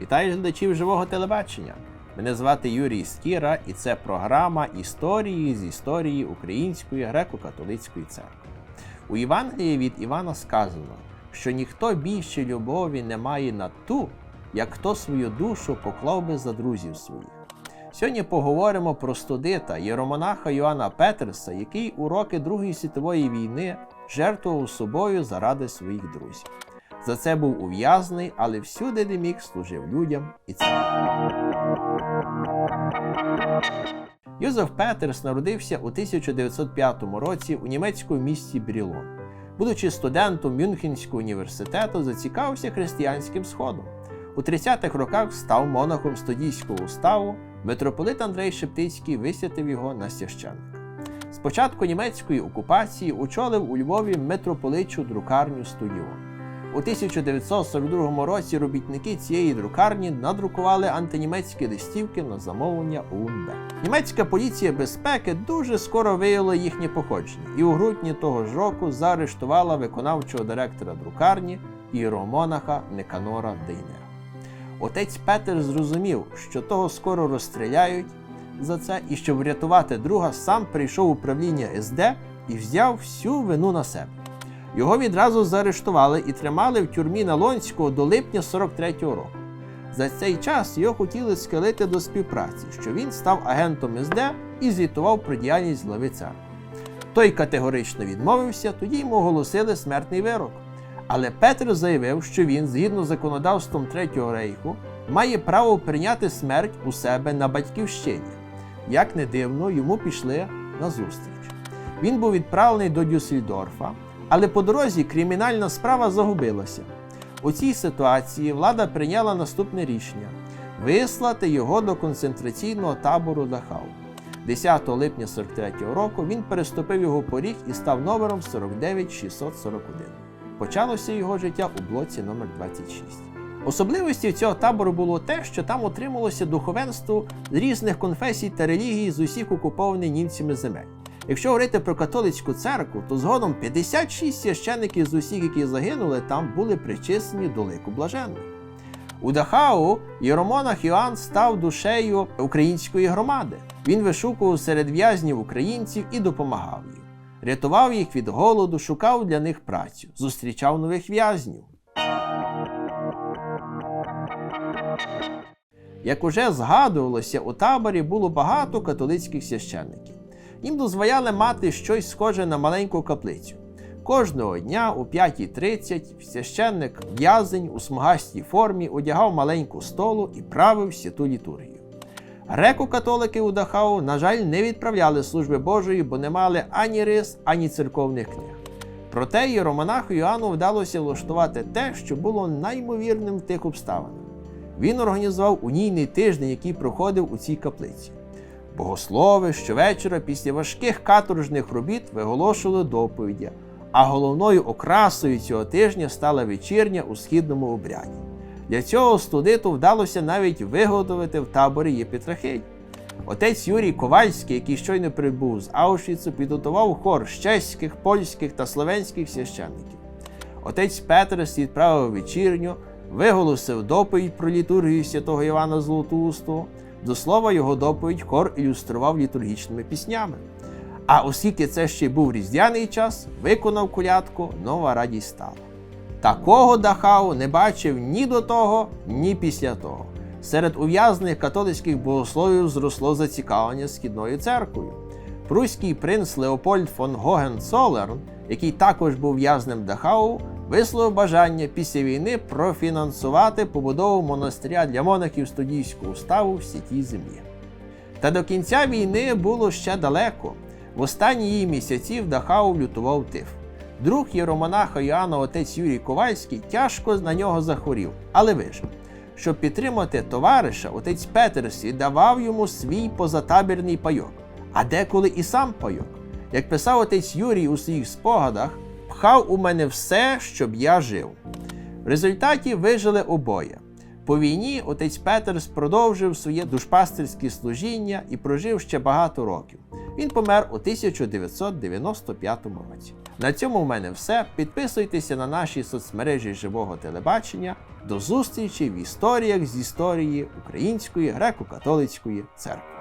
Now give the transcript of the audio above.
Вітаю глядачів живого телебачення. Мене звати Юрій Скіра, і це програма Історії з історії Української греко-католицької церкви. У Євангелії від Івана сказано, що ніхто більше любові не має на ту, як хто свою душу поклав би за друзів своїх. Сьогодні поговоримо про студита єромонаха Йоанна Петерса, який у роки Другої світової війни жертвував собою заради своїх друзів. За це був ув'язаний, але всюди, де міг, служив людям і церкві. Йозеф Петерс народився у 1905 році у німецькому місті Брілон. Будучи студентом Мюнхенського університету, зацікавився християнським сходом. У 30-х роках став монахом студійського уставу. Митрополит Андрей Шептицький висвятив його на священника. З початку німецької окупації очолив у Львові митрополичу друкарню Студіон. У 1942 році робітники цієї друкарні надрукували антинімецькі листівки на замовлення УНБ. Німецька поліція безпеки дуже скоро виявила їхнє походження і у грудні того ж року заарештувала виконавчого директора друкарні іеромонаха Неканора Дейнера. Отець Петер зрозумів, що того скоро розстріляють за це, і щоб врятувати друга, сам прийшов управління СД і взяв всю вину на себе. Його відразу заарештували і тримали в тюрмі Налонського до липня 43-го року. За цей час його хотіли схилити до співпраці, що він став агентом СД і звітував про діяльність глави церкви. Той категорично відмовився, тоді йому оголосили смертний вирок. Але Петр заявив, що він, згідно з законодавством Третього рейху, має право прийняти смерть у себе на батьківщині. Як не дивно, йому пішли на зустріч. Він був відправлений до Дюссельдорфа, але по дорозі кримінальна справа загубилася. У цій ситуації влада прийняла наступне рішення вислати його до концентраційного табору Дахау. 10 липня 43 року він переступив його поріг і став номером 49641. Почалося його життя у блоці номер 26. Особливістю цього табору було те, що там отрималося духовенство різних конфесій та релігій з усіх окупованих німцями земель. Якщо говорити про католицьку церкву, то згодом 56 священиків з усіх, які загинули, там були причислені до лику блаженних. У Дахау єромонах Іоанн став душею української громади. Він вишукував серед в'язнів українців і допомагав їм. Рятував їх від голоду, шукав для них працю, зустрічав нових в'язнів. Як уже згадувалося, у таборі було багато католицьких священників. Їм дозволяли мати щось схоже на маленьку каплицю. Кожного дня о 5.30 священник в'язень у смугастій формі одягав маленьку столу і правив святу літургію. Греко-католики у Дахау, на жаль, не відправляли служби Божої, бо не мали ані рис, ані церковних книг. Проте єромонаху Іоанну вдалося влаштувати те, що було наймовірним в тих обставинах. Він організував унійний тиждень, який проходив у цій каплиці. Богослови щовечора після важких каторжних робіт виголошували доповіді, а головною окрасою цього тижня стала вечірня у східному обряді. Для цього студиту вдалося навіть виготовити в таборі єпітрахиль. Отець Юрій Ковальський, який щойно прибув з Аушвіцу, підготував хор з чеських, польських та словенських священників. Отець Петрес відправив вечірню, виголосив доповідь про літургію святого Івана Золотоустого. До слова, його доповідь хор ілюстрував літургічними піснями. А оскільки це ще був різдвяний час, виконав колядку Нова радість стала. Такого Дахау не бачив ні до того, ні після того. Серед ув'язнених католицьких богословів зросло зацікавлення східною церквою. Пруський принц Леопольд фон Гогенцолерн, який також був в'язнем Дахау, висловив бажання після війни профінансувати побудову монастиря для монахів студійського уставу в святій землі. Та до кінця війни було ще далеко. В останні її місяці в Дахау лютував тиф. Друг єромонаха Іоанна, отець Юрій Ковальський, тяжко на нього захворів, але вижив. Щоб підтримати товариша, отець Петерсі давав йому свій позатабірний пайок, а деколи і сам пайок. Як писав отець Юрій у своїх спогадах, пхав у мене все, щоб я жив. В результаті вижили обоє. По війні отець Петерс продовжив своє душпастерське служіння і прожив ще багато років. Він помер у 1995 році. На цьому в мене все. Підписуйтеся на наші соцмережі живого телебачення. До зустрічі в історіях з історії Української греко-католицької церкви.